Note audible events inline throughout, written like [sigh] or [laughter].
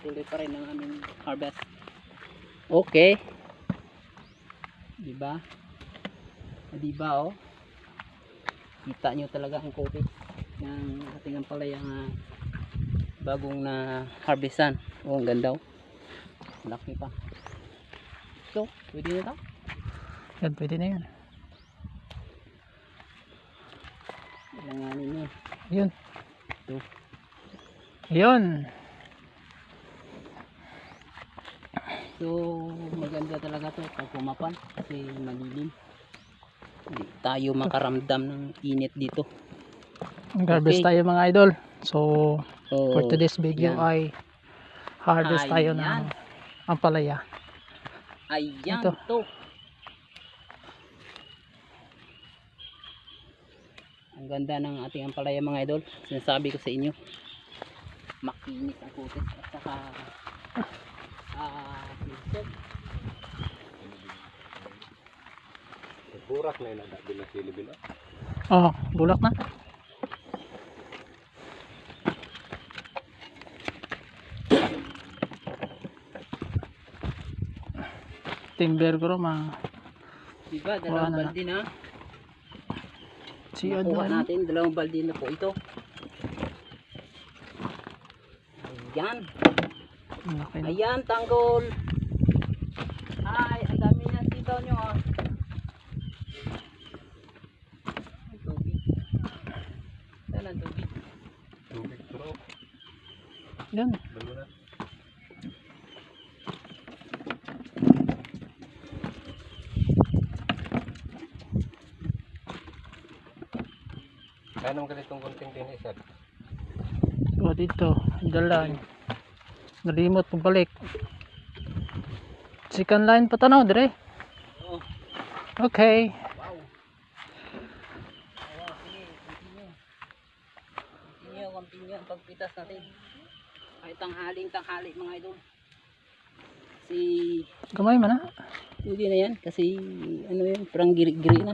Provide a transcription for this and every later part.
tuloy pa rin ang aming harvest. Okay. Diba? Diba oh? Kita nyo talaga ang kopi ng ating ampalayang uh, bagong na harvestan. Oh, ang ganda oh. Laki pa. So, pwede na to? Yan, pwede na yan. Ilanganin nyo. Yun. Ito. Yun. So, maganda talaga to pag pumapan kasi malilim. Hindi tayo makaramdam ng init dito. Harvest Okay. tayo mga idol. So, So, for today's video yan. ay harvest tayo Ayan. ng ampalaya. Ayan Ito. to. Ang ganda ng ating ampalaya mga idol. Sinasabi ko sa inyo. Makinis ang kutis at saka ah uh, Burak na yun ang dabi ng silibin. Oh, bulak na. Timber ko ma. Diba, Wala dalawang na. balde na. Si Nakuha ano? natin, dalawang balde na po ito. Ayan. Ang laki na. Ayan, tanggol. Ay, ang dami niyan dito nyo. Ang tubig. Saan ang tubig? Tubig balo na. Kaya naman ganitong kunting din isa. O dito, dalan. Nalimot pagbalik. Second line pa tanaw dire. Oo. Okay. Continue ang pagpitas natin. Ay, tanghaling tanghali mga idol. Si, Gamay man na. hindi na yan kasi ano yun, parang giri-giri na.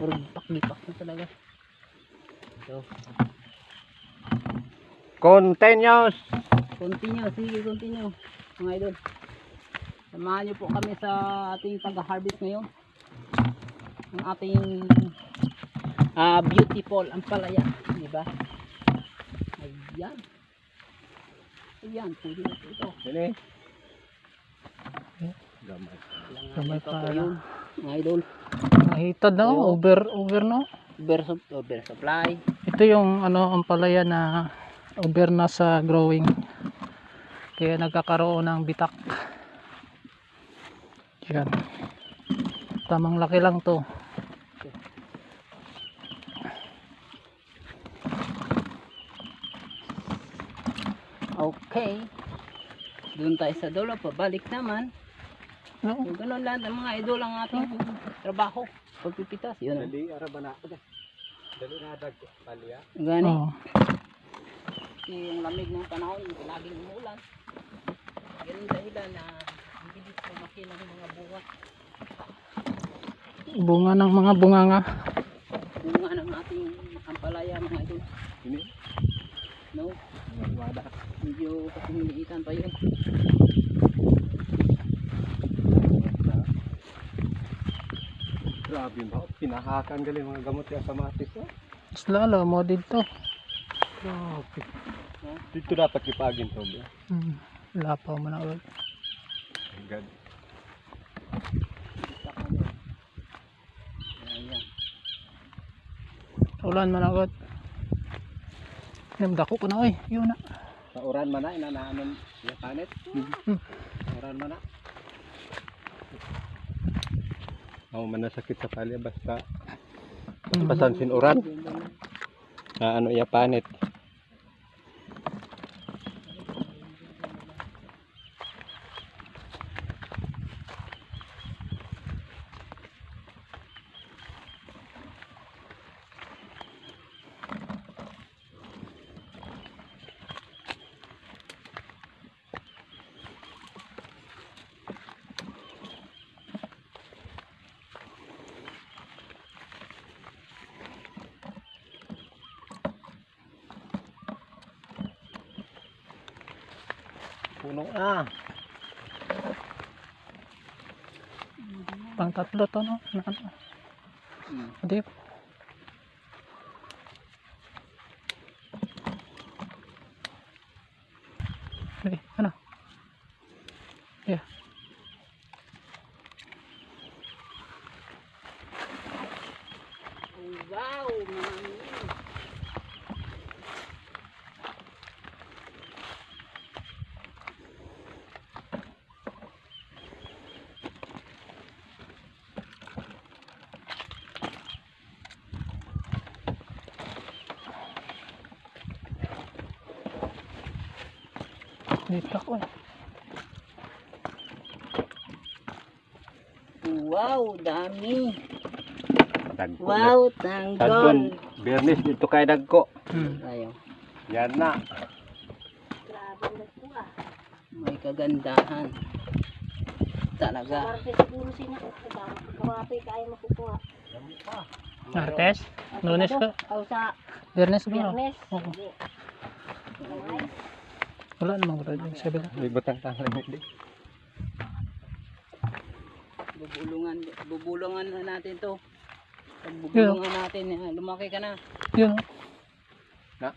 Or paklipak na talaga. So, Continuous! Continue, sige, continue. Mga idol. Samahan niyo po kami sa ating pag-harvest ngayon. Ang ating ah beautiful ampalaya, di ba? Ayan. Ayan, pwede na po ito. Sini. Gamay. Gamay pa yun, mga idol. Nahitad na oh, Oo. over over no. Over, over supply. Ito yung ano ampalaya na over na sa growing. Kaya nagkakaroon ng bitak. Yan. Tamang laki lang to. Okay. Doon tayo sa dulo, pabalik naman. No? So, ganun lang ang mga idol ang ating trabaho. Pagpipitas, yun. Dali araba na ako. Dali na dag palya. Gani. Oh. Kasi yung lamig ng panahon, laging umulan. Yan ang dahilan na ang bilis lumaki ng mga bunga. Bunga ng mga bunganga. Bunga ng ating ampalaya mga idol. Ini. No? Medyo kasimiliitan pa yun. Grabe ba? Pinahakan galing mga gamot ya sa matis. Oh. Mas lalo mo dito. Grabe. Dito dapat kipagin to. Hmm. Lapaw mo na ulit. God. Ulan man agad. Namdako ko na oy. Yun na. Sa oran man na inanaanan ya panet. Hmm. Oran man na. Ako man nasakit sa palya basta Hmm. basan sin oran. Ah, ano ya panet. Puno na. Pang tatlo to, no? Na, ano? Hmm. Hindi. Sige, ano? Yeah. Oh, wow, mami. Dito ako eh. Wow, dami. Dagko. Wow, tanggol. Bernis dito kay dagko. Hmm. Ayaw. Yan na. Grabe na po ah. May kagandahan. Talaga. Martes siguro sina Karape kaya makukuha. Martes? Lunes ka? O sa Biyernes siguro? Biyernes. Oo. Wala namang grade yung sabi ko. May butang tangan hindi. Bubulungan, bubulungan na natin to. Pag bubulungan natin, eh, lumaki ka na. Yun. oh.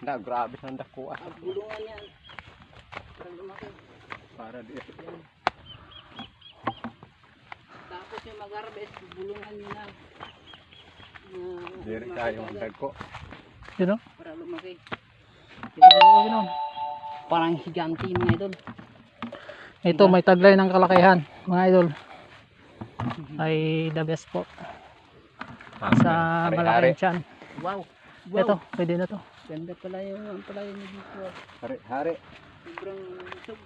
Na, grabe ng dako ah. Pag bulungan yan. Pag lumaki. Para di. Tapos yung mag-harvest, bulungan nyo na. Na- Diri tayo agad dagko. Yun oh. Para lumaki. Yun, Parang higanti mga idol. Ito may taglay ng kalakihan, mga idol. Ay the best po sa malaking tiyan. Wow. Ito, pwede na to. Ganda pala yung ang pala yung dito. Hari, hari. Sobrang sub.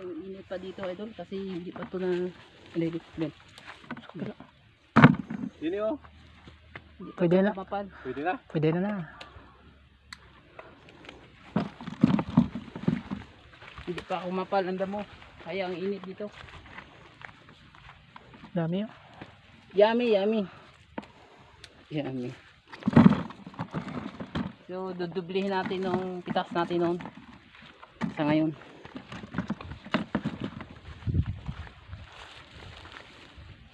Ang init pa dito idol kasi hindi pa to na lilit oh. Hindi pa Pwede na. Pwede na. Pwede na na. Hindi pa ako mapal ang damo. Kaya ang init dito. Dami oh. Yummy, yummy. Yummy. So, dudublihin natin nung pitas natin noon. Sa ngayon.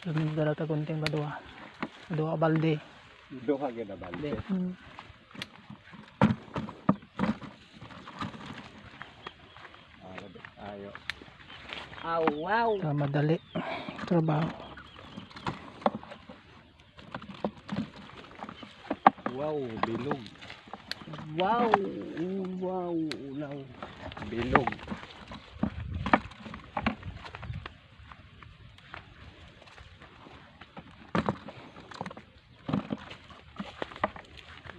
Dami dala ta kunting badua. Badua balde. Duha gyud na balde. Hmm. Ara di. Ayo. Aw, wow. Para madali trabaho. Wow, bilog. Wow. Wow. Ulaw. Bilog.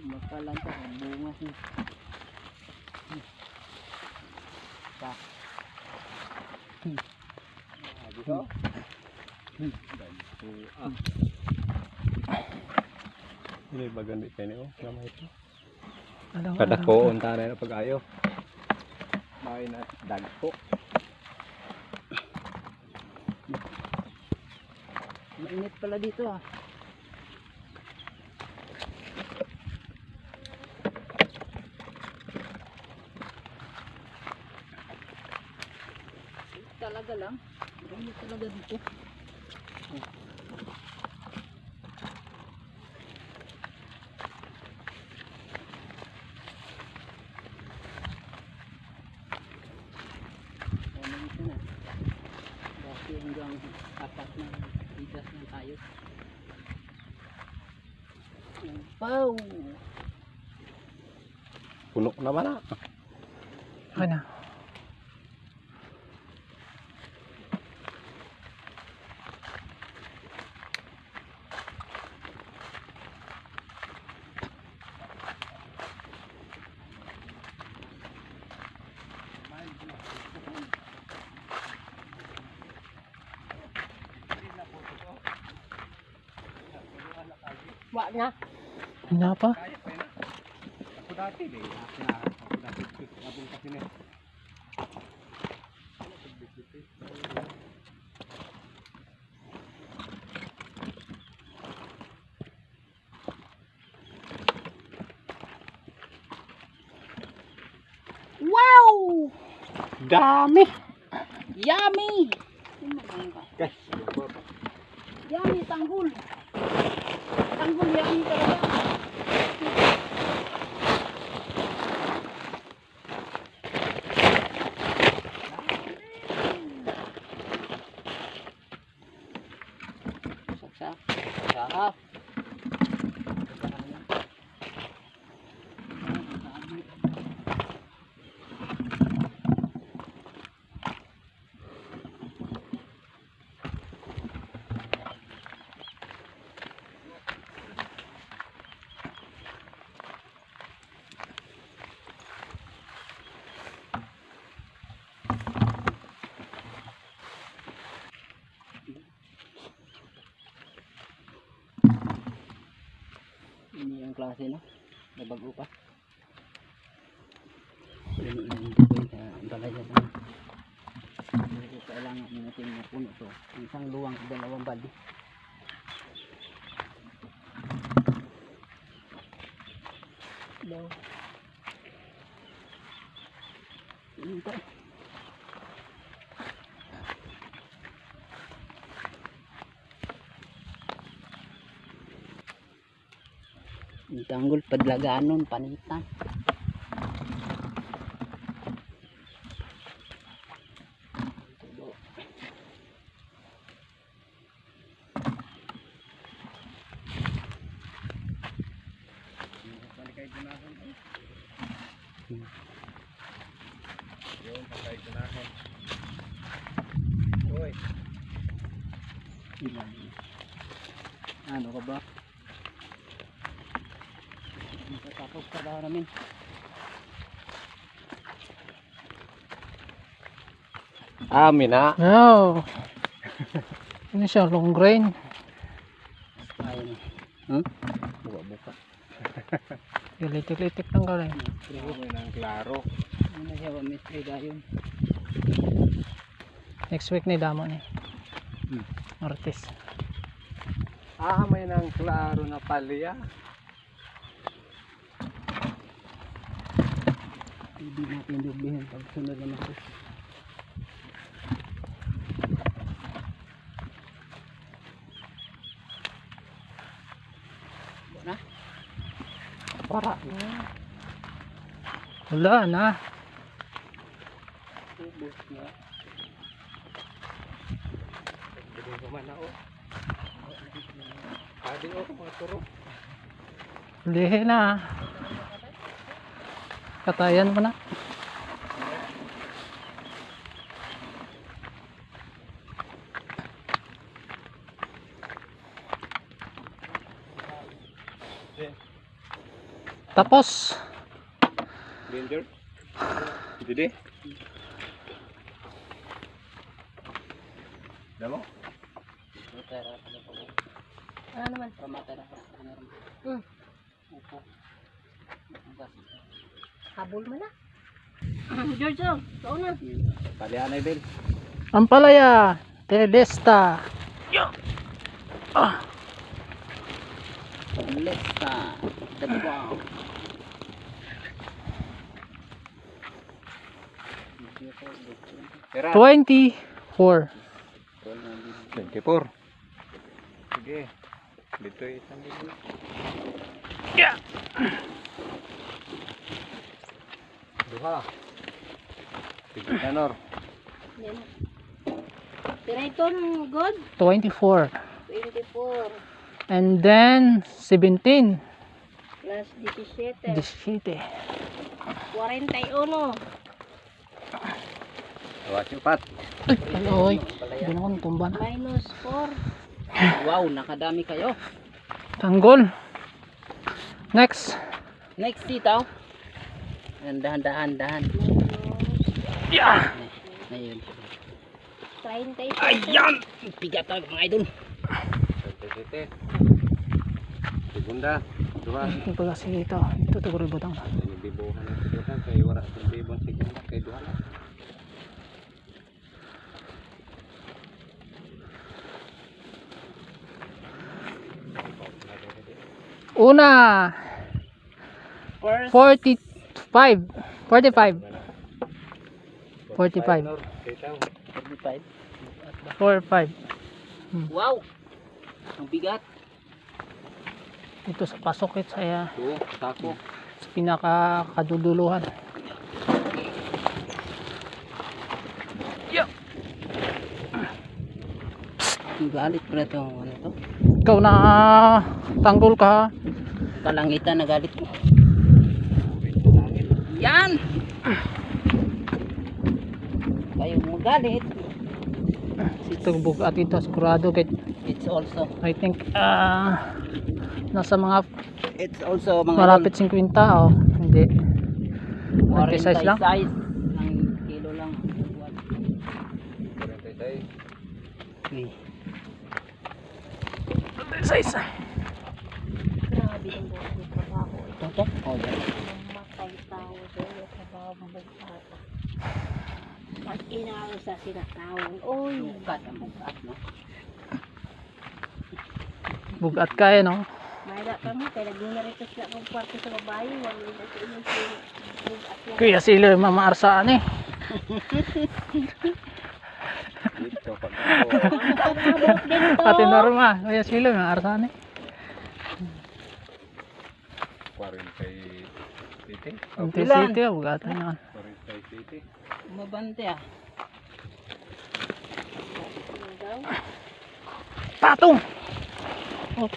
Makalan pa ang bunga siya. Pa. Ah. Ini bagan di kene oh. Ito. Ano, Kada ko unta na pag ayo. May na dagko. Mainit pala dito ah. Talaga dito. Hanggang apat na bigas na tayo. Wow! Puno naman na. Ano? Wa na. Wala pa. Ako dati di. Ako dati. Abong kasi ni. Wow! Dami! Yummy! Guys, Yummy, tanggol. Tanggol, yummy talaga. Saksak. Sarap. Ini ang klase no. Nabago pa. Yan ang yung sa balayan na. Ko kailangan natin na puno to. Isang luwang, dalawang baldi. Daw. Ito. Tanggol padlaganon panitan. Ano ka ba? Matatapos trabaho namin. amin na. Wow. Ano siya, long grain. Na. Huh? Buka buka. Ilitik-litik ng kalay. Amin ang klaro. Ano siya ba? Mystery gayon. Next week ni damo ni. Hmm. Martes. Amin ang klaro na palya. Hindi natin dublihin pag sunod na natin. Na? Para. Wala na. Ubus na. Hindi ko man ako. Pwede ako mga turo. Lihi na. Katayan mo na. Tapos. Danger. Didi. Damo? Matera pala po. Ano naman? Pamatera pa. Ano rin? Hmm. Upo. Ang gas. Habol mo na. [clears throat] George. Ikaw na. Palya na Bill. Ampalaya. Telesta. Lesta. The bomb. 24. 24. Sige. Dito isang dito. Duha. Sige, Tanor. Yan. Tiraton, good. 24. 24 And then 17. plus 17. 17. 41. Dua cepat. Ay. Hindi na akong tumba na. Minus 4. Wow, nakadami kayo. Tanggol. Next. Next sitaw. Ayan, dahan, dahan, dahan. Yeah. Ayun. 37. Ayan! Pigat talaga mga idol. Segunda. Dua. Ito pala si ito. Ito ito butang. Ini dibuhan ng segunda kay wala sa dibon segunda kay duha na. Una. First, 45. 45. 45. 45. 45. Wow! Ang bigat. Ito sa pasokit sa, uh, Ito, tako. sa pinaka kaduduluhan. Ang galit pala ito. Ano to? Ikaw na tanggol ka. Kalangitan na galit ko. Yan! Kayo magalit. Ito bugat ito sigurado kay It's also I think ah nasa mga it's also mga malapit 50 oh. Hindi. 40 size lang? size ng kilo lang. Okay. Size. Grabe ang buhay ng trabaho. Ito to? Oh, yan. Mamatay tao doon sa trabaho ng bata. Pag inaano sa Bukat ang bukat, no? Bugat ka eh no. mayra ka mo, kaya nagdunarito sila kung kwarto sa babae, wala na sa inyong bugat yan. Kuya sila yung mamaarsaan eh. Ate Norma, kuya sila yung mamaarsaan eh. 40 city. Unti Ilan? city oh, bugatan yan. 40 city. Mabante ah. Patong! Oh.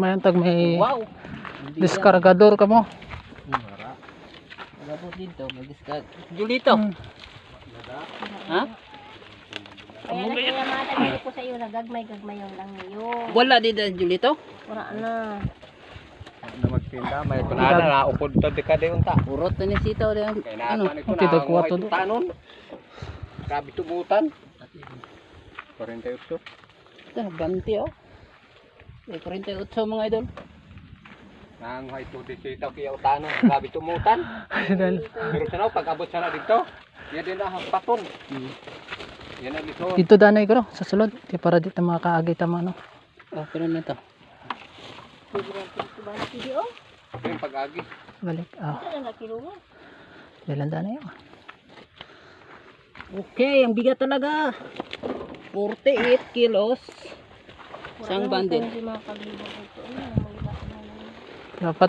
Mayan tag may Wow! Diskargador ka mo. Mara. Magabot dito, mag-discard. Julito! Hmm. Ha? Kaya na kaya matagili ko sa iyo, nagagmay-gagmay yung lang yun. Wala dito, Julito? Wala na. Na magtinda, may kunana na upod to di ka di unta. Urot na ni. Ano? Ko Ito, na kuwato ang do. tanon. Grabe tumutan. 48. Ito, bante oh. Eh, 48 mga idol. Nang hay to kaya utanon. Grabe tumutan. Dahil Pero sa naw pag abot sa na dito, yan din na paton. Hmm. Yan ang ito. dito danay ko sa sulod. Di para dito makaagi tama no. Oh, pero na to. Sige lang, sige ba na sige, oh. Yung pag-agi. Balik. Ah, Ano dalan danay oh. Okay, ang bigat talaga. 48 kilos. Isang ito. Ano. Dapat